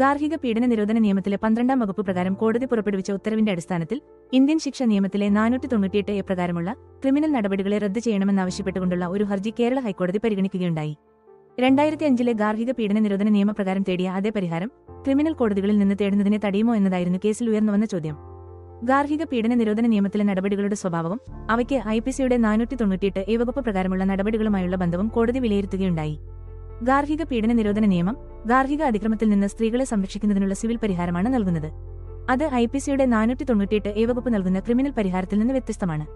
ഗാർഹിക പീഡന നിരോധന നിയമത്തിലെ പന്ത്രണ്ടാം വകുപ്പ് പ്രകാരം കോടതി പുറപ്പെടുവിച്ച ഉത്തരവിന്റെ അടിസ്ഥാനത്തിൽ ഇന്ത്യൻ ശിക്ഷ നിയമത്തിലെ നാനൂറ്റി തൊണ്ണൂറ്റിയെട്ട് എ പ്രകാരമുള്ള ക്രിമിനൽ നടപടികളെ റദ്ദ് ചെയ്യണമെന്നാവശ്യപ്പെട്ടുകൊണ്ടുള്ള ഒരു ഹർജി കേരള ഹൈക്കോടതി പരിഗണിക്കുകയുണ്ടായി. രണ്ടായിരത്തി അഞ്ചിലെ ഗാർഹിക പീഡന നിരോധന നിയമപ്രകാരം തേടിയ അതേ പരിഹാരം ക്രിമിനൽ കോടതികളിൽ നിന്ന് തേടുന്നതിനെ തടയുമോ എന്നതായിരുന്നു കേസിൽ ഉയർന്നുവന്ന ചോദ്യം. ഗാർഹിക പീഡന നിരോധന നിയമത്തിലെ നടപടികളുടെ സ്വഭാവവും അവയ്ക്ക് ഐ പി സിയുടെ നാനൂറ്റി തൊണ്ണൂറ്റിയെട്ട് എ വകുപ്പ് പ്രകാരമുള്ള നടപടികളുമായുള്ള ബന്ധവും കോടതി വിലയിരുത്തുകയുണ്ടായി. ഗാർഹിക പീഡന നിരോധന നിയമം ഗാർഹിക അതിക്രമത്തിൽ നിന്ന് സ്ത്രീകളെ സംരക്ഷിക്കുന്നതിനുള്ള സിവിൽ പരിഹാരമാണ് നൽകുന്നത്. അത് ഐ പി സിയുടെ നാനൂറ്റി തൊണ്ണൂറ്റിയെട്ട് എ വകുപ്പ് നൽകുന്ന ക്രിമിനൽ പരിഹാരത്തിൽ നിന്ന് വ്യത്യസ്തമാണ്.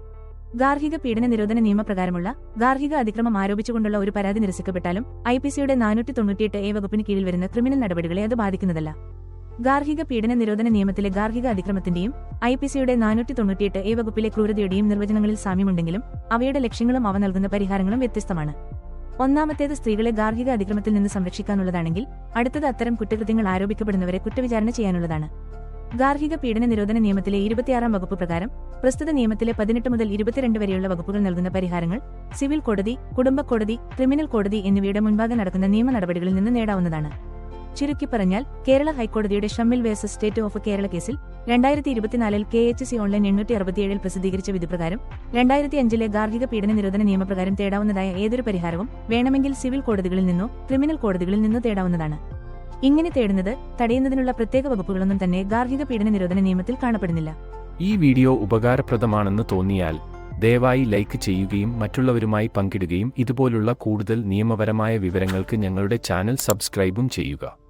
ഗാർഹിക പീഡന നിരോധന നിയമപ്രകാരമുള്ള ഗാർഹിക അതിക്രമം ആരോപിച്ചുകൊണ്ടുള്ള ഒരു പരാതി നിരസിക്കപ്പെട്ടാലും ഐ പി സിയുടെ നാനൂറ്റി തൊണ്ണൂറ്റിയെട്ട് എ വകുപ്പിന് കീഴിൽ വരുന്ന ക്രിമിനൽ നടപടികളെ അത് ബാധിക്കുന്നതല്ല. ഗാർഹിക പീഡന നിരോധന നിയമത്തിലെ ഗാർഹിക അതിക്രമത്തിന്റെയും ഐ പി സിയുടെ നാനൂറ്റി തൊണ്ണൂറ്റിയെട്ട് എ വകുപ്പിലെ ക്രൂരതയുടെയും നിർവചനങ്ങളിൽ സാമ്യമുണ്ടെങ്കിലും അവയുടെ ലക്ഷ്യങ്ങളും അവ നൽകുന്ന പരിഹാരങ്ങളും വ്യത്യസ്തമാണ്. ഒന്നാമത്തേത് സ്ത്രീകളെ ഗാർഹിക അതിക്രമത്തിൽ നിന്ന് സംരക്ഷിക്കാനുള്ളതാണെങ്കിൽ അടുത്തത് അത്തരം കുറ്റകൃത്യങ്ങൾ ആരോപിക്കപ്പെടുന്നവരെ കുറ്റവിചാരണ ചെയ്യാനുള്ളതാണ്. ഗാർഹിക പീഡന നിരോധന നിയമത്തിലെ ഇരുപത്തിയാറാം വകുപ്പ് പ്രകാരം പ്രസ്തുത നിയമത്തിലെ പതിനെട്ട് മുതൽ ഇരുപത്തിരണ്ട് വരെയുള്ള വകുപ്പുകൾ നൽകുന്ന പരിഹാരങ്ങൾ സിവിൽ കോടതി കുടുംബ കോടതി ക്രിമിനൽ കോടതി എന്നിവയുടെ മുൻപാകെ നടക്കുന്ന നിയമ നടപടികളിൽ നിന്ന് നേടാവുന്നതാണ്. ചുരുക്കി പറഞ്ഞാൽ കേരള ഹൈക്കോടതിയുടെ Shammil versus state of Kerala കേസിൽ രണ്ടായിരത്തി ഇരുപത്തിനാലിൽ കെ എച്ച് സി ഓൺലൈൻ എണ്ണൂറ്റി അറുപത്തിയേഴിൽ പ്രസിദ്ധീകരിച്ച വിധിപ്രകാരം രണ്ടായിരത്തി അഞ്ചിലെ ഗാർഹിക പീഡന നിരോധന നിയമപ്രകാരം തേടാവുന്നതായ ഏതൊരു പരിഹാരവും വേണമെങ്കിൽ സിവിൽ കോടതികളിൽ നിന്നോ ക്രിമിനൽ കോടതികളിൽ നിന്നോ തേടാവുന്നതാണ്. ഇങ്ങനെ തേടുന്നത് തടയുന്നതിനുള്ള പ്രത്യേക വകുപ്പുകളൊന്നും തന്നെ ഗാർഹിക പീഡന നിരോധന നിയമത്തിൽ കാണപ്പെടുന്നില്ല. ഈ വീഡിയോ ഉപകാരപ്രദമാണെന്ന് തോന്നിയാൽ ദയവായി ലൈക്ക് ചെയ്യുകയും മറ്റുള്ളവരുമായി പങ്കിടുകയും ഇതുപോലുള്ള കൂടുതൽ നിയമപരമായ വിവരങ്ങൾക്ക് ഞങ്ങളുടെ ചാനൽ സബ്സ്ക്രൈബും ചെയ്യുക.